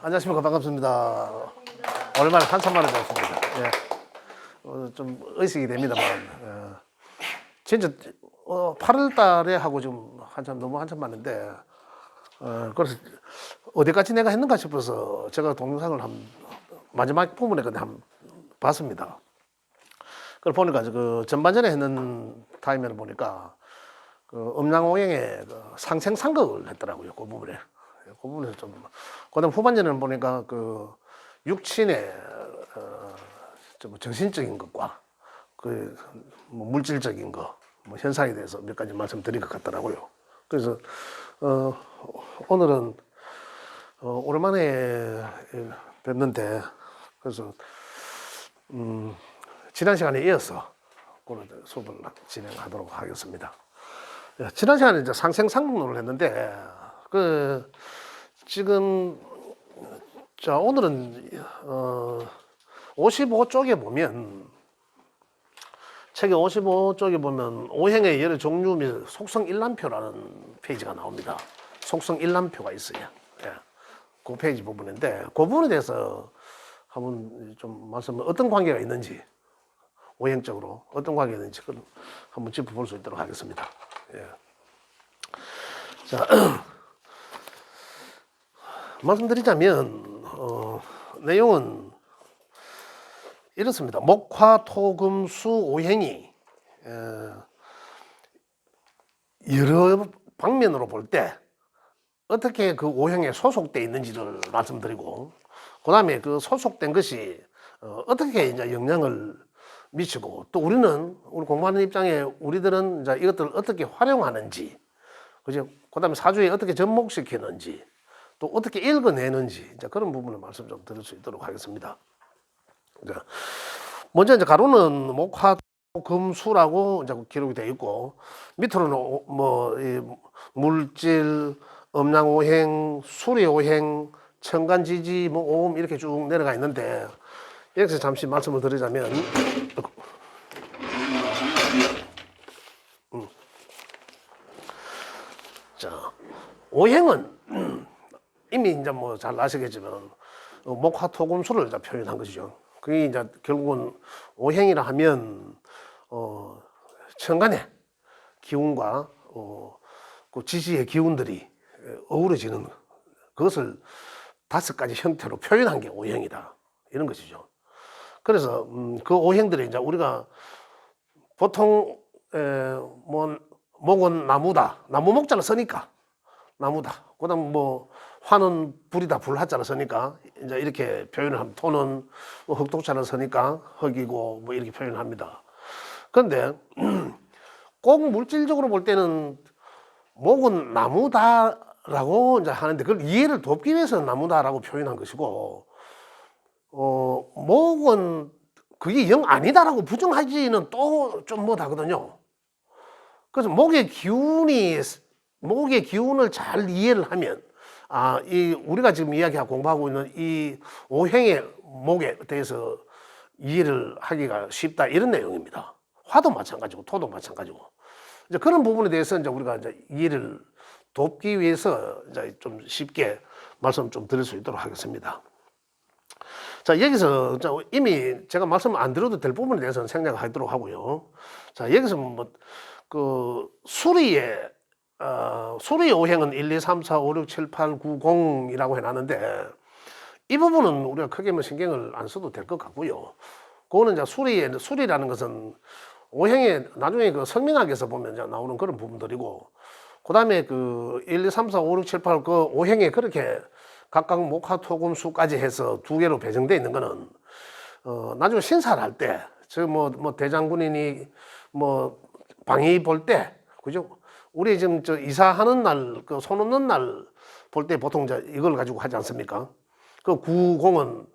안녕하십니까 반갑습니다. 오랜만에 한참 만에 뵙습니다. 예. 어, 좀 의식이 됩니다만 예. 진짜 어, 8월 달에 하고 지금 한참 너무 한참 만인데 어, 그래서 어디까지 내가 했는가 싶어서 제가 동영상을 한 마지막 부분에 한 봤습니다. 그걸 보니까 그 전반전에 했는 타임을 보니까 그 음양오행의 그 상생 상극을 했더라고요. 그 부분에. 그 부분에서 좀. 그다음 후반전에는 보니까 그 육친의 어, 좀 정신적인 것과 그 뭐 물질적인 거, 뭐 현상에 대해서 몇 가지 말씀드릴 것 같더라고요. 그래서 어, 오늘은 어, 오랜만에 뵙는데 그래서 음, 지난 시간에 이어서 오늘 수업을 진행하도록 하겠습니다. 예, 지난 시간에 이제 상생상국론을 했는데 그 지금 자 오늘은 어 55쪽에 보면 책의 55쪽에 보면 오행의 여러 종류 및 속성 일람표라는 페이지가 나옵니다. 속성 일람표가 있어요. 예. 그 페이지 부분인데 그 부분에 대해서 한번 좀 말씀 어떤 관계가 있는지 오행적으로 어떤 관계가 있는지 한번 짚어볼 수 있도록 하겠습니다. 예. 자, 말씀드리자면 어, 내용은 이렇습니다. 목화, 토, 금, 수, 오행이 에, 여러 방면으로 볼 때 어떻게 그 오행에 소속돼 있는지를 말씀드리고 그 다음에 그 소속된 것이 어, 어떻게 이제 영향을 미치고 또 우리는 우리 공부하는 입장에 우리들은 이제 이것들을 어떻게 활용하는지 그죠? 그다음에 사주에 어떻게 접목시키는지 또 어떻게 읽어내는지 이제 그런 부분을 말씀 좀 드릴 수 있도록 하겠습니다. 자, 먼저 이제 가로는 목화 금수라고 이제 기록이 되어 있고 밑으로는 오- 뭐 이, 물질, 음양오행, 수리오행, 천간지지, 뭐 오음 이렇게 쭉 내려가 있는데 여기서 잠시 말씀을 드리자면 음. 자 오행은 이미 이제 뭐 잘 아시겠지만 어, 목화토금수를 이제 표현한 것이죠. 그게 이제 결국은 오행이라 하면 어 천간의 기운과 어, 그 지지의 기운들이 에, 어우러지는 그것을 다섯 가지 형태로 표현한 게 오행이다 이런 것이죠. 그래서 음, 그 오행들이 이제 우리가 보통 에, 뭐 목은 나무다 나무 목자를 쓰니까 나무다. 그다음 뭐 화는 불이다 불화자를 쓰니까 이제 이렇게 표현을 합니다. 토는 뭐 흑독자를 쓰니까 흑이고 뭐 이렇게 표현합니다. 그런데 꼭 물질적으로 볼 때는 목은 나무다라고 이제 하는데 그걸 이해를 돕기 위해서 나무다라고 표현한 것이고 어 목은 그게 영 아니다라고 부정하지는 또 좀 못하거든요. 그래서 목의 기운이 목의 기운을 잘 이해를 하면 아, 이 우리가 지금 이야기하고 공부하고 있는 이 오행의 목에 대해서 이해를 하기가 쉽다 이런 내용입니다. 화도 마찬가지고 토도 마찬가지고 이제 그런 부분에 대해서 이제 우리가 이제 이해를 돕기 위해서 이제 좀 쉽게 말씀 좀 드릴 수 있도록 하겠습니다. 자 여기서 이미 제가 말씀 안 드려도 될 부분에 대해서는 생략하도록 하고요. 자 여기서 뭐 그 수리의 어, 수리 오행은 1, 2, 3, 4, 5, 6, 7, 8, 9, 0이라고 해놨는데 이 부분은 우리가 크게 뭐 신경을 안 써도 될 것 같고요. 그거는 이제 수리의 수리라는 것은 오행에 나중에 그 성명학에서 보면 이제 나오는 그런 부분들이고 그다음에 그 1, 2, 3, 4, 5, 6, 7, 8 그 오행에 그렇게 각각 목화 토금 수까지 해서 두 개로 배정돼 있는 거는 어 나중에 신사를 할때저뭐뭐 대장군이니 뭐 방위 볼 때 그죠? 우리 지금 저 이사하는 날, 그 손 없는 날 볼 때 보통 이제 이걸 가지고 하지 않습니까? 그 90은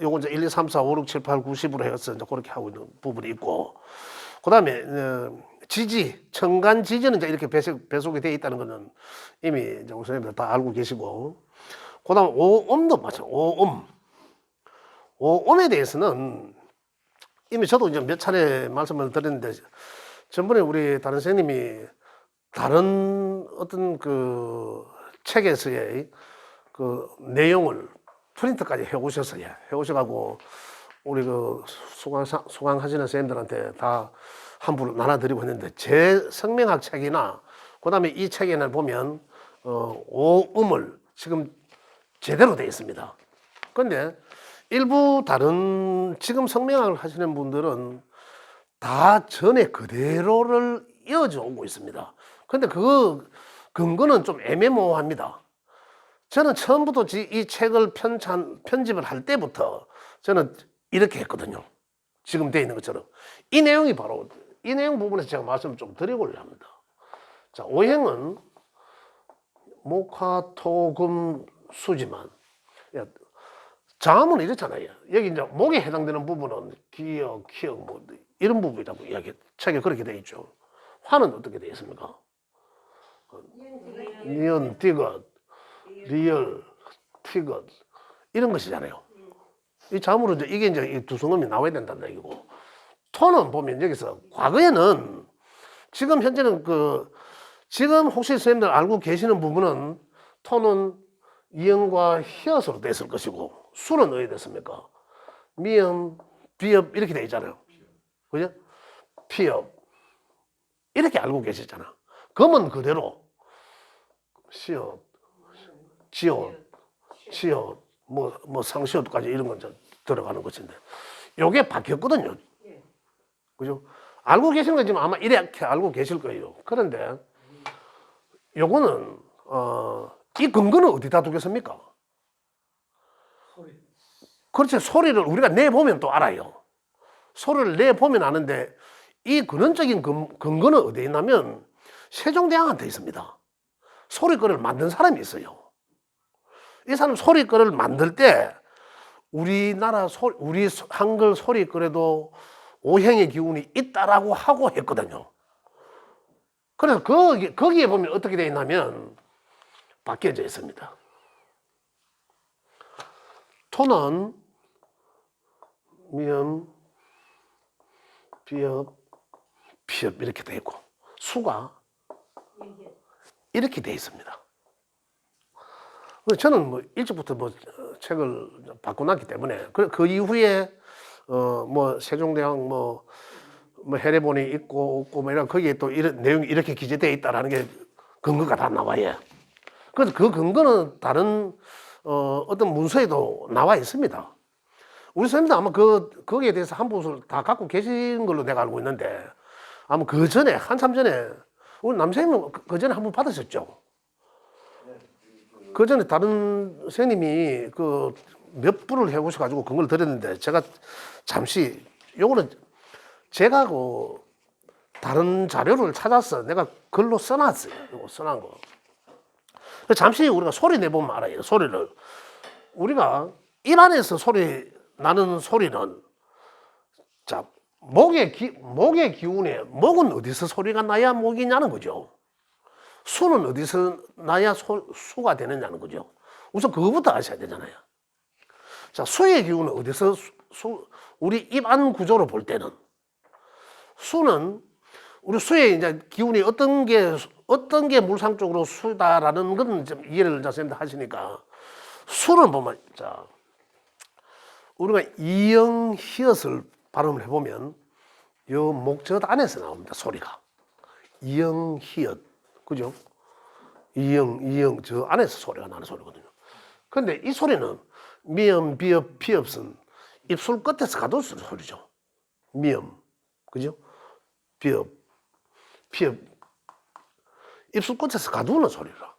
요거 이제 1, 2, 3, 4, 5, 6, 7, 8, 9, 10으로 해서 이제 그렇게 하고 있는 부분이 있고, 그 다음에, 어, 지지, 청간 지지는 이제 이렇게 배속, 배속이 되어 있다는 거는 이미 이제 우리 선생님들 다 알고 계시고, 그 다음 오음도 마찬가지, 오음. 오음에 대해서는 이미 저도 이제 몇 차례 말씀을 드렸는데, 전번에 우리 다른 선생님이 다른 어떤 그 책에서의 그 내용을 프린트까지 해오셨어요. 해오셔가고 우리 그 수강 수강하시는 선생님들한테 다 함부로 나눠드리고 했는데 제 성명학 책이나 그다음에 이 책에는 보면 어, 오음을 지금 제대로 되어 있습니다. 그런데 일부 다른 지금 성명학을 하시는 분들은 다 전에 그대로를 이어져 오고 있습니다. 근데 그 근거는 좀 애매모호합니다. 저는 처음부터 지- 이 책을 편찬, 편집을 할 때부터 저는 이렇게 했거든요. 지금 돼 있는 것처럼. 이 내용이 바로, 이 내용 부분에서 제가 말씀을 좀 드리고자 합니다. 자, 오행은 목화 토 금 수지만, 야, 자음은 이렇잖아요. 여기 이제 목에 해당되는 부분은 기역, 키역, 뭐, 이런 부분이라고 이야기, 책에 그렇게 돼 있죠. 화는 어떻게 되어 있습니까? 니은, 디귿, 리얼, 티귿 이런 것이잖아요. 이 자음으로 이제 이게 이제 이 두 성음이 나와야 된다는 얘기고 톤은 보면 여기서 과거에는 지금 현재는 그 지금 혹시 선생님들 알고 계시는 부분은 톤은 이음과 히읗으로 됐을 것이고 수는 어디 됐습니까? 미음, 비읍 이렇게 돼 있잖아요. 그죠? 피읍 이렇게 알고 계시잖아. 그러면 그대로 시옷, 지옷, 시옷, 뭐, 뭐 상시옷까지 이런 건 들어가는 것인데 요게 바뀌었거든요. 그죠? 알고 계시는 건 지금 아마 이렇게 알고 계실 거예요. 그런데 요거는 어, 이 근거는 어디다 두겠습니까? 그렇지 소리를 우리가 내보면 또 알아요. 소리를 내보면 아는데 이 근원적인 근, 근거는 어디에 있냐면 세종대왕한테 있습니다. 소리거를 만든 사람이 있어요. 이 사람 소리거를 만들 때 우리나라 소, 우리 소- 한글 소리거래도 오행의 기운이 있다라고 하고 했거든요. 그래서 거기, 거기에 보면 어떻게 되어 있냐면 바뀌어져 있습니다. 토는 미음, 비읍, 피읍 이렇게 되어 있고 수가 이렇게 돼 있습니다. 저는 뭐 일찍부터 뭐 어, 책을 바꿔놨기 때문에 그, 그 이후에 어 뭐 세종대왕 뭐, 뭐 해례본이 있고 없고 뭐 이런 거기에 또 이런 내용이 이렇게 기재되어 있다라는 게 근거가 다 나와요. 그래서 그 근거는 다른 어 어떤 문서에도 나와 있습니다. 우리 선생님도 아마 그 거기에 대해서 한 부분을 다 갖고 계신 걸로 내가 알고 있는데 아마 그 전에 한참 전에 우리 남생님은 그- 그 전에 한 번 받으셨죠? 그 전에 다른 선생님이 그 몇 분을 해오셔 가지고 그걸 드렸는데 제가 잠시 요거는 제가 그 다른 자료를 찾아서 내가 글로 써놨어요. 요거 써놓은 거. 잠시 우리가 소리 내보면 알아요. 소리를. 우리가 입안에서 소리 나는 소리는 자 목의 기 목의 기운에 목은 어디서 소리가 나야 목이냐는 거죠. 수는 어디서 나야 소, 수가 되느냐는 거죠. 우선 그거부터 아셔야 되잖아요. 자 수의 기운은 어디서 수, 수 우리 입안 구조로 볼 때는 수는 우리 수의 이제 기운이 어떤 게 어떤 게 물상적으로 수다라는 건 좀 이해를 자선생님들 하시니까 수는 보면 자 우리가 이영 히읗을 발음을 해보면 요 목젖 안에서 나옵니다 소리가 이영 히읗 그죠? 이영 이영 저 안에서 소리가 나는 소리거든요. 근데 이 소리는 미음 비읍 피읍은 입술 끝에서 가둬 쓰는 소리죠. 미음 그죠? 비읍 피읍 입술 끝에서 가두는 소리라.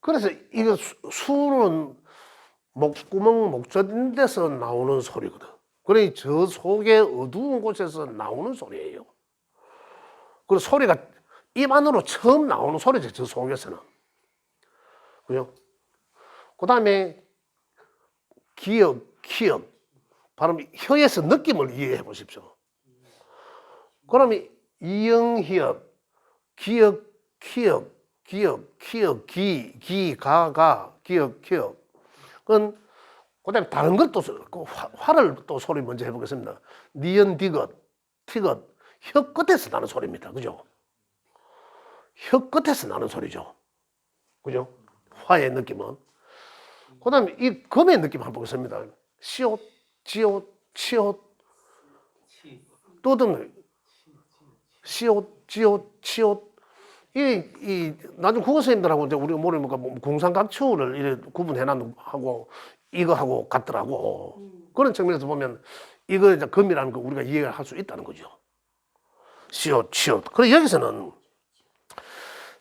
그래서 이거 수- 수는 목구멍 목젖인 데서 나오는 소리거든. 그러니 저 속에 어두운 곳에서 나오는 소리예요. 그 소리가 입 안으로 처음 나오는 소리죠. 저 속에서는. 그죠? 그 다음에 기역, 키역. 바로 혀에서 느낌을 이해해 보십시오. 그러면 이영희역, 기역, 키역, 기역, 키역, 기, 기, 가, 가, 기역, 키역. 그건 그 다음에 다른 것도 그 화- 화를 또 소리 먼저 해보겠습니다. 니은 디귿, 티귿, 혀 끝에서 나는 소리입니다. 그죠? 혀 끝에서 나는 소리죠. 그죠? 화의 느낌은. 그 다음에 이 금의 느낌 한번 보겠습니다. 시옷, 지옷, 치옷, 또든 시옷, 지옷, 치옷. 이, 이, 나중 국어 선생님들하고 이제 우리가 모르니까 뭐 공상각추를 이래 구분해놔하고 이거하고 같더라고. 그런 측면에서 보면 이거 이제 금이라는 거 우리가 이해를 할 수 있다는 거죠. 시옷, 치옷. 그래 여기서는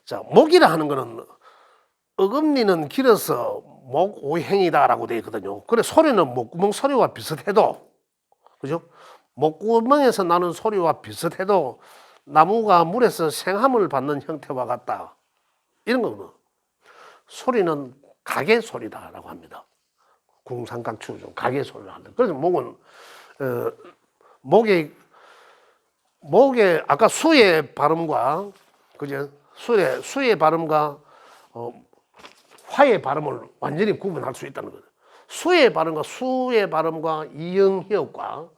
자, 목이라 하는 거는 어금니는 길어서 목 오행이다라고 되어 있거든요. 그래 소리는 목구멍 소리와 비슷해도 그죠? 목구멍에서 나는 소리와 비슷해도 나무가 물에서 생함을 받는 형태와 같다. 이런 거는 소리는 가게 소리다라고 합니다. 궁상각추 중 가게 소리를 한다. 그래서 목은 어, 목에 목에 아까 수의 발음과 그죠? 수의 수의 발음과 어, 화의 발음을 완전히 구분할 수 있다는 거죠. 수의 발음과 수의 발음과 이응희역과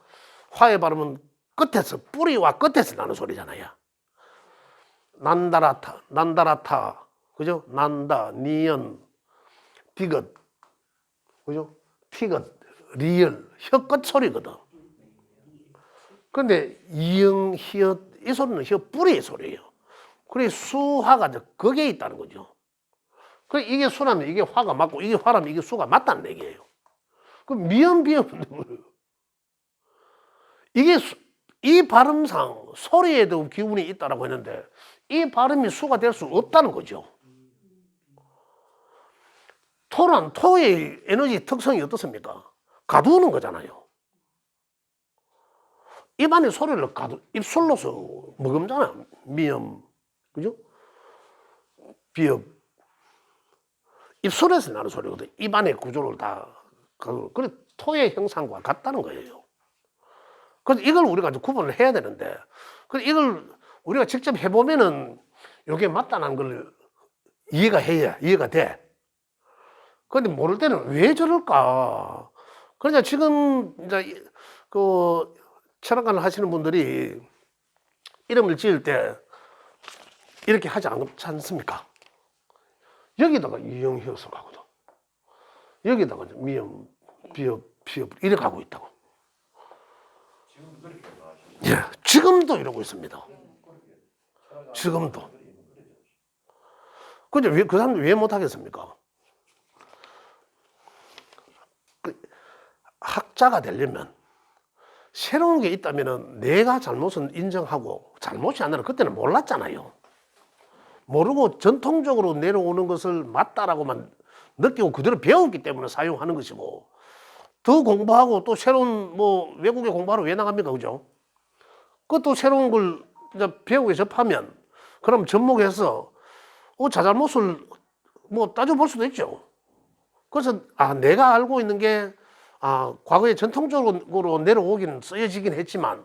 화의 발음은 끝에서 뿌리와 끝에서 나는 소리잖아요. 난다라타, 난다라타, 그죠? 난다, 니은, 디귿, 그죠? 티귿, 리을, 혀끝 소리거든. 근데 이응, 히읗, 이 소리는 혀 뿌리의 소리예요. 그래 수화가 거기에 있다는 거죠. 그 이게 수라면 이게 화가 맞고 이게 화라면 이게 수가 맞다는 얘기예요. 그 미음 뭐예요? 이게 수- 이 발음상 소리에도 기운이 있다라고 했는데 이 발음이 수가 될 수 없다는 거죠. 토란 토의 에너지 특성이 어떻습니까? 가두는 거잖아요. 입안에 소리를 가두 입술로서 머금잖아. 미음, 그죠? 비읍, 입술에서 나는 소리거든. 입안의 구조를 다, 그, 그래, 토의 형상과 같다는 거예요. 그래서 이걸 우리가 이제 구분을 해야 되는데, 그 이걸 우리가 직접 해보면은 이게 맞다는 걸 이해가 해야, 이해가 돼. 근데 모를 때는 왜 저럴까? 그러니까 지금 이제 이- 그 철학관을 하시는 분들이 이름을 지을 때 이렇게 하지 않지 않습니까? 여기다가 이영희어서 가거든. 여기다가 미음, 비읍, 피읍 이렇게 가고 있다고. 예, 지금도 이러고 있습니다. 지금도. 근데 왜, 그 사람들 왜 못하겠습니까? 학자가 되려면 새로운 게 있다면 내가 잘못은 인정하고 잘못이 아니라 그때는 몰랐잖아요. 모르고 전통적으로 내려오는 것을 맞다라고만 느끼고 그대로 배웠기 때문에 사용하는 것이고 더 공부하고 또 새로운 뭐 외국에 공부하러 왜 나갑니까 그죠? 그것도 새로운 걸 이제 배우게 접하면 그럼 접목해서 어 자잘못을 뭐 따져볼 수도 있죠. 그래서 아 내가 알고 있는 게 아, 과거에 전통적으로 내려오긴 쓰여지긴 했지만